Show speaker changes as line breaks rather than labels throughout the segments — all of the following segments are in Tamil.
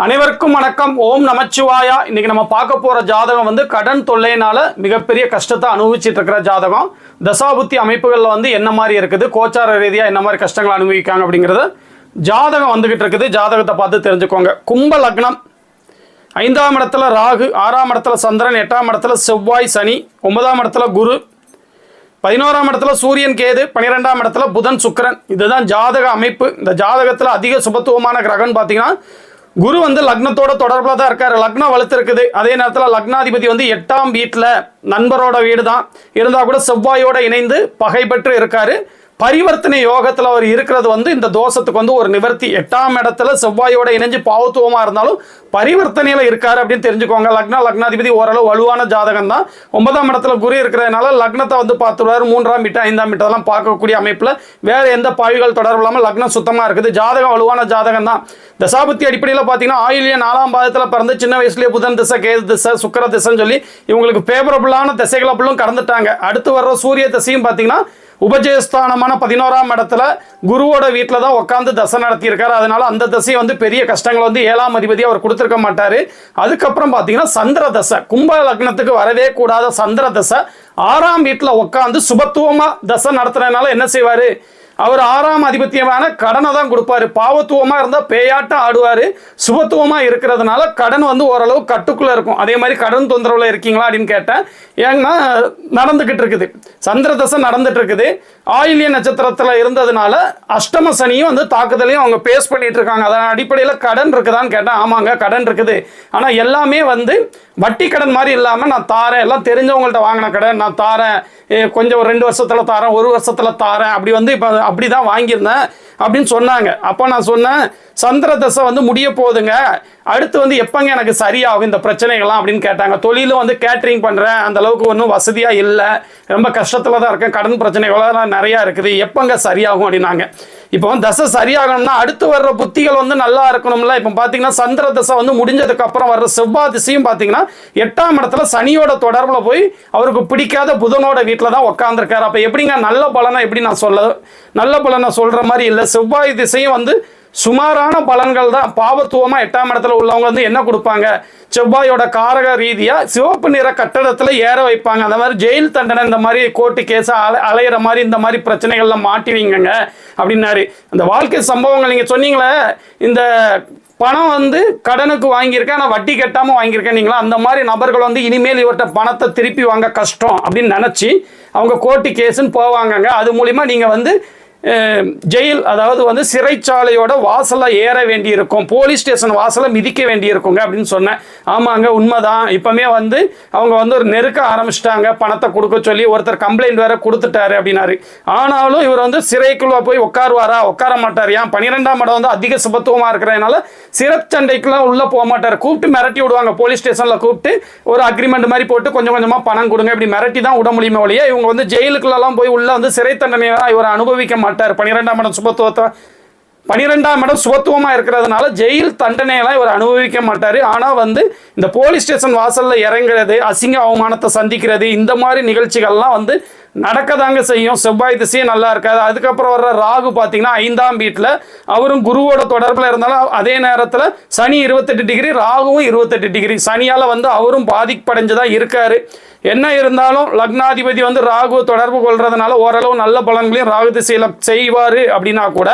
அனைவருக்கும் வணக்கம். ஓம் நமச்சிவாயா. இன்னைக்கு நம்ம பார்க்க போற ஜாதகம் வந்து கடன் தொல்லையினால மிகப்பெரிய கஷ்டத்தை அனுபவிச்சுட்டு இருக்கிற ஜாதகம். தசாபுத்தி அமைப்புகள்ல வந்து என்ன மாதிரி இருக்குது? கோச்சார ரீதியா என்ன மாதிரி கஷ்டங்களை அனுபவிக்காங்க அப்படிங்கிறது ஜாதகம் வந்துகிட்டு இருக்குது. ஜாதகத்தை பார்த்து தெரிஞ்சுக்கோங்க. கும்ப லக்னம். ஐந்தாம் இடத்துல ராகு ஆறாம் இடத்துல சந்திரன் எட்டாம் இடத்துல செவ்வாய் சனி ஒன்பதாம் இடத்துல குரு பதினோராம் இடத்துல சூரியன் கேது பன்னிரெண்டாம் இடத்துல புதன் சுக்கிரன். இதுதான் ஜாதக அமைப்பு. இந்த ஜாதகத்தில் அதிக சுபத்துவமான கிரகம்னு பார்த்தீங்கன்னா குரு வந்து லக்னத்தோட தொடர்பில் தான் இருக்காரு. லக்னம் வலுத்திருக்குது. அதே நேரத்தில் லக்னாதிபதி வந்து எட்டாம் வீட்டில் நண்பரோட வீடு தான் இருந்தால் கூட செவ்வாயோட இணைந்து பகை பெற்று இருக்காரு. பரிவர்த்தனை யோகத்தில் அவர் இருக்கிறது வந்து இந்த தோஷத்துக்கு வந்து ஒரு நிவர்த்தி. எட்டாம் இடத்துல செவ்வாயோட இணைஞ்சு பாவத்துவமாக இருந்தாலும் பரிவர்த்தனையில் இருக்காரு அப்படின்னு தெரிஞ்சுக்கோங்க. லக்னா லக்னாதிபதி ஓரளவு வலுவான ஜாதகம் தான். ஒன்பதாம் இடத்துல குரு இருக்கிறதுனால லக்னத்தை வந்து பார்த்துருவாரு. மூன்றாம் வீட்டு ஐந்தாம் வீட்டெல்லாம் பார்க்கக்கூடிய அமைப்பில் வேறு எந்த பாய்கள் தொடர்பு இல்லாமல் லக்னம் சுத்தமாக இருக்குது. ஜாதகம் வலுவான ஜாதகம் தான். தசாபத்தி அடிப்படையில் பார்த்தீங்கன்னா ஆயிலிய நாலாம் பாதத்தில் பிறந்து சின்ன வயசுலேயே புதன் திசை கேது திசை சுக்கர திசைன்னு சொல்லி இவங்களுக்கு ஃபேவரபுளான திசைகள் அப்படிலும் கடந்துட்டாங்க. அடுத்து வர்ற சூரிய திசையும் பார்த்தீங்கன்னா உபஜயஸ்தானமான பதினோராம் இடத்துல குருவோட வீட்டில் தான் உட்காந்து தசை நடத்தியிருக்காரு. அதனால அந்த தசையை வந்து பெரிய கஷ்டங்களை வந்து ஏழாம் அதிபதி அவர் கொடுத்துருக்க மாட்டார். அதுக்கப்புறம் பார்த்தீங்கன்னா சந்திர தசை கும்ப லக்னத்துக்கு வரவே கூடாத சந்திர தசை ஆறாம் வீட்டில் உட்காந்து சுபத்துவமாக தசை நடத்துறதுனால என்ன செய்வார்? அவர் ஆறாம் அதிபத்தியமான கடனை தான் கொடுப்பாரு. பாவத்துவமாக இருந்தால் பேயாட்டம் ஆடுவார். சுபத்துவமாக இருக்கிறதுனால கடன் வந்து ஓரளவு கட்டுக்குள்ளே இருக்கும். அதே மாதிரி கடன் தொந்தரவுல இருக்கீங்களா அப்படின்னு கேட்டேன் ஏன்னா நடந்துக்கிட்டு இருக்குது. சந்திர தசை நடந்துட்டு இருக்குது. ஆயில்ய நட்சத்திரத்தில் இருந்ததுனால அஷ்டம சனியும் வந்து தாக்குதலையும் அவங்க பேஸ் பண்ணிட்டு இருக்காங்க. அதன் அடிப்படையில் கடன் இருக்குதான்னு கேட்டேன் ஆமாங்க கடன் இருக்குது. ஆனால் எல்லாமே வந்து வட்டி கடன் மாதிரி இல்லாமல் நான் தாரேன். எல்லாம் தெரிஞ்சவங்கள்ட்ட வாங்கின கடன். நான் தாரேன். கொஞ்சம் ஒரு ரெண்டு வருஷத்தில் தாரேன் ஒரு வருஷத்தில் தாரேன். அப்படி வந்து இப்போ அப்படி தான் வாங்கியிருந்தேன் அப்படின்னு சொன்னாங்க. அப்போ நான் சொன்னேன் சந்திர தசை வந்து முடிய போகுதுங்க. அடுத்து வந்து எப்போங்க எனக்கு சரியாகும் இந்த பிரச்சனைகள்லாம் அப்படின்னு கேட்டாங்க. தொழிலும் வந்து கேட்ரிங் பண்ணுறேன் அந்த அளவுக்கு ஒன்றும் வசதியாக இல்லை. ரொம்ப கஷ்டத்தில் தான் இருக்கேன். கடன் பிரச்சனைகள்லாம் நிறையா இருக்குது. எப்போங்க சரியாகும் அப்படின்னாங்க. இப்போ வந்து தசை சரியாகணும்னா அடுத்து வர்ற புத்திகள் வந்து நல்லா இருக்கணும்ல. இப்போ பார்த்தீங்கன்னா சந்திர தசை வந்து முடிஞ்சதுக்கு அப்புறம் வர்ற செவ்வாய் திசையும் பார்த்தீங்கன்னா எட்டாம் இடத்துல சனியோட தொடர்பில் போய் அவருக்கு பிடிக்காத புதனோட வீட்டில் தான் உட்காந்துருக்காரு அப்போ எப்படிங்க? நல்ல பலனை எப்படி நான் சொல்ல நல்ல பலனை சொல்கிற மாதிரி இல்லை. செவ்வாய் திசையும் வந்து சுமாரான பலன்கள் தான். பாவத்துவமா எட்டாம் இடத்துல உள்ளவங்க வந்து என்ன கொடுப்பாங்க? செவ்வாயோட காரக ரீதியா சிவப்பு நிற கட்டடத்துல ஏற வைப்பாங்க. அந்த மாதிரி ஜெயில் தண்டனை இந்த மாதிரி கோர்ட்டு கேஸ் அலை அலையிற மாதிரி இந்த மாதிரி பிரச்சனைகள்ல மாட்டிவீங்கங்க அப்படின்னாரு. அந்த வாழ்க்கை சம்பவங்கள் நீங்க சொன்னீங்களே இந்த பணம் வந்து கடனுக்கு வாங்கியிருக்கேன் ஆனால் வட்டி கட்டாமல் வாங்கியிருக்கேன் நீங்களா? அந்த மாதிரி நபர்கள் வந்து இனிமேல் இவர்கிட்ட பணத்தை திருப்பி வாங்க கஷ்டம் அப்படின்னு நினச்சி அவங்க கோர்ட்டு கேஸுன்னு போவாங்கங்க. அது மூலிமா நீங்கள் வந்து ஜெயில் அதாவது வந்து சிறைச்சாலையோட வாசலில் ஏற வேண்டியிருக்கும் போலீஸ் ஸ்டேஷன் வாசலை மிதிக்க வேண்டியிருக்குங்க அப்படின்னு சொன்னேன். ஆமாங்க உண்மைதான். இப்பவுமே வந்து அவங்க வந்து ஒரு நெருக்க ஆரம்பிச்சிட்டாங்க. பணத்தை கொடுக்க சொல்லி ஒருத்தர் கம்ப்ளைண்ட் வேற கொடுத்துட்டாரு அப்படின்னாரு. ஆனாலும் இவர் வந்து சிறைக்குள்ளே போய் உட்காருவாரா? உட்கார மாட்டார். ஏன்? பன்னிரெண்டாம் இடம் வந்து அதிக சுபத்துவமாக இருக்கிறதுனால சிறைச்சண்டைக்குலாம் உள்ளே போக மாட்டார். கூப்பிட்டு மிரட்டி விடுவாங்க. போலீஸ் ஸ்டேஷனில் கூப்பிட்டு ஒரு அக்ரிமெண்ட் மாதிரி போட்டு கொஞ்சம் கொஞ்சமாக பணம் கொடுங்க. இப்படி மிரட்டி தான் விட முடியுமே ஒழிய இவங்க வந்து ஜெயிலுக்குள்ளலாம் போய் உள்ளே வந்து சிறை தண்டனையெல்லாம் இவர் அனுபவிக்க மாட்டார். பன்னிரெண்டாம் இடம் சுபத்துவத்தை பனிரெண்டாம் இடம் சுபத்துவமா இருக்கிறதுனால ஜெயில் தண்டனையெல்லாம் இவர் அனுபவிக்க மாட்டார். ஆனா வந்து இந்த போலீஸ் ஸ்டேஷன் வாசல்ல இறங்குறது அசிங்க அவமானத்தை சந்திக்கிறது இந்த மாதிரி நிகழ்ச்சிகள்லாம் வந்து நடக்கதாங்க செய்யும். செவ்வாய் திசையும் நல்லா இருக்காது. அதுக்கப்புறம் வர்ற ராகு பார்த்தீங்கன்னா ஐந்தாம் வீட்டில் அவரும் குருவோட தொடர்பில் இருந்தாலும் அதே நேரத்தில் சனி இருபத்தெட்டு டிகிரி ராகுவும் இருபத்தெட்டு டிகிரி. சனியால் வந்து அவரும் பாதிப்படைஞ்சு தான் இருக்காரு. என்ன இருந்தாலும் லக்னாதிபதி வந்து ராகு தொடர்பு கொள்றதுனால ஓரளவு நல்ல பலன்களையும் ராகு திசையில் செய்வார் அப்படின்னா கூட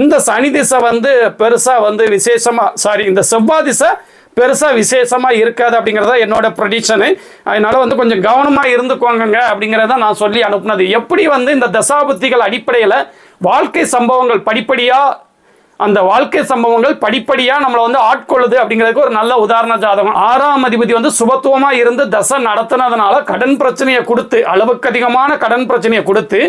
இந்த சனி திசை வந்து பெருசாக வந்து விசேஷமாக சாரி இந்த செவ்வாய் திசை பெருசாக விசேஷமாக இருக்காது அப்படிங்கிறத என்னோட ப்ரொடிக்ஷனு அதனால் வந்து கொஞ்சம் கவனமாக இருந்துக்கோங்க அப்படிங்கிறத நான் சொல்லி அனுப்புனது. எப்படி வந்து இந்த தசாபுத்திகள் அடிப்படையில் வாழ்க்கை சம்பவங்கள் படிப்படியாக அந்த வாழ்க்கை சம்பவங்கள் படிப்படியாக நம்மளை வந்து ஆட்கொள்ளுது அப்படிங்கிறதுக்கு ஒரு நல்ல உதாரண ஜாதகம். ஆறாம் அதிபதி வந்து சுபத்துவமாக இருந்து தசை நடத்துனதுனால கடன் பிரச்சனையை கொடுத்து அளவுக்கு அதிகமான கடன் பிரச்சனையை கொடுத்து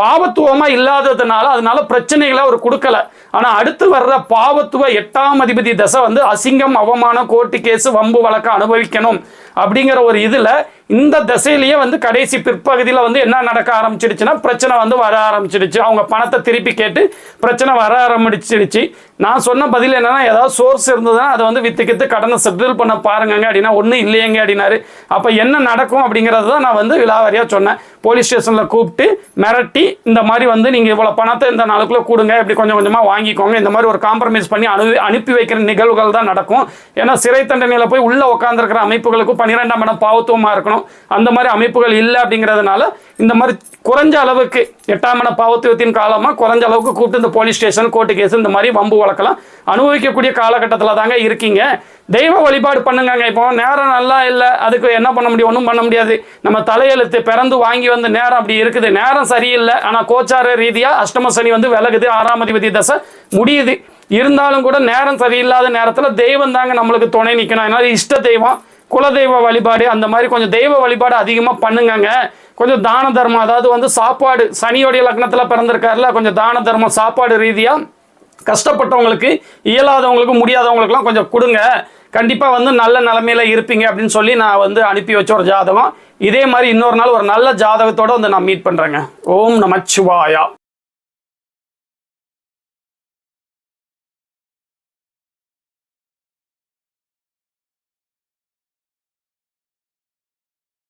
பாவத்துவமா இல்லாததுனால அதனால பிரச்சனைகளை அவர் கொடுக்கல. ஆனா அடுத்து வர்ற பாவத்துவ எட்டாம் அதிபதி தசை வந்து அசிங்கம் அவமானம் கோர்ட்டு கேஸ் வம்பு வழக்க அனுபவிக்கணும் அப்படிங்கிற ஒரு இதில் இந்த திசையிலேயே வந்து கடைசி பிற்பகுதியில் வந்து என்ன நடக்க ஆரம்பிச்சிடுச்சுன்னா பிரச்சனை வந்து வர ஆரம்பிச்சிடுச்சு. அவங்க பணத்தை திருப்பி கேட்டு பிரச்சனை வர ஆரம்பிச்சிடுச்சு. நான் சொன்ன பதில் என்னன்னா ஏதாவது சோர்ஸ் இருந்ததுன்னா அதை வந்து வித்து கித்து கடனை செட்டில் பண்ண பாருங்க அப்படின்னா ஒன்றும் இல்லையங்க அப்படின்னாரு. அப்போ என்ன நடக்கும் அப்படிங்கிறது தான் நான் வந்து விழாவாரியாக சொன்னேன். போலீஸ் ஸ்டேஷனில் கூப்பிட்டு மிரட்டி இந்த மாதிரி வந்து நீங்கள் இவ்வளோ பணத்தை இந்த நாளுக்குள்ளே கொடுங்க இப்படி கொஞ்சம் கொஞ்சமாக வாங்கிக்கோங்க இந்த மாதிரி ஒரு காம்ப்ரமைஸ் பண்ணி அனு அனுப்பி வைக்கிற நிகழ்வுகள் தான் நடக்கும். ஏன்னா சிறை தண்டனையில் போய் உள்ளே உட்காந்துருக்கிற அமைப்புகளுக்கும் பன்னிரெண்டாம் இடம் பாவத்துவமாக இருக்கணும். அந்த மாதிரி அமைப்புகள் இல்லை அப்படிங்கிறதுனால இந்த மாதிரி குறைஞ்ச அளவுக்கு எட்டாம் இட பாவத்துவத்தின் காலமாக குறைஞ்ச அளவுக்கு கூப்பிட்டு இந்த போலீஸ் ஸ்டேஷன் கோர்ட்டு கேஸ் இந்த மாதிரி வம்பு வழக்கெல்லாம் அனுபவிக்கக்கூடிய காலகட்டத்தில் தாங்க இருக்கீங்க. தெய்வ வழிபாடு பண்ணுங்கங்க. இப்போ நேரம் நல்லா இல்லை. அதுக்கு என்ன பண்ண முடியும்? ஒன்றும் பண்ண முடியாது. நம்ம தலையெழுத்து பிறந்து வாங்கி வந்த நேரம் அப்படி இருக்குது. நேரம் சரியில்லை. ஆனால் கோச்சார ரீதியாக அஷ்டம சனி வந்து விலகுது. ஆறாம் அதிபதி தசை முடியுது. இருந்தாலும் கூட நேரம் சரியில்லாத நேரத்தில் தெய்வம் தாங்க நம்மளுக்கு துணை நிற்கணும் அதனால இஷ்ட தெய்வம் குலதெய்வ வழிபாடு அந்த மாதிரி கொஞ்சம் தெய்வ வழிபாடு அதிகமாக பண்ணுங்கங்க. கொஞ்சம் தான தர்மம் அதாவது வந்து சாப்பாடு சனியோடைய லக்னத்தில் பிறந்திருக்காருல கொஞ்சம் தான தர்மம் சாப்பாடு ரீதியாக கஷ்டப்பட்டவங்களுக்கு இயலாதவங்களுக்கு முடியாதவங்களுக்குலாம் கொஞ்சம் கொடுங்க. கண்டிப்பாக வந்து நல்ல நிலமையில இருப்பீங்க அப்படின்னு சொல்லி நான் வந்து அனுப்பி வச்ச ஒரு ஜாதகம். இதே மாதிரி இன்னொரு நாள் ஒரு நல்ல ஜாதகத்தோடு வந்து நான் மீட் பண்ணுறேங்க ஓம் நமச்சிவாயா.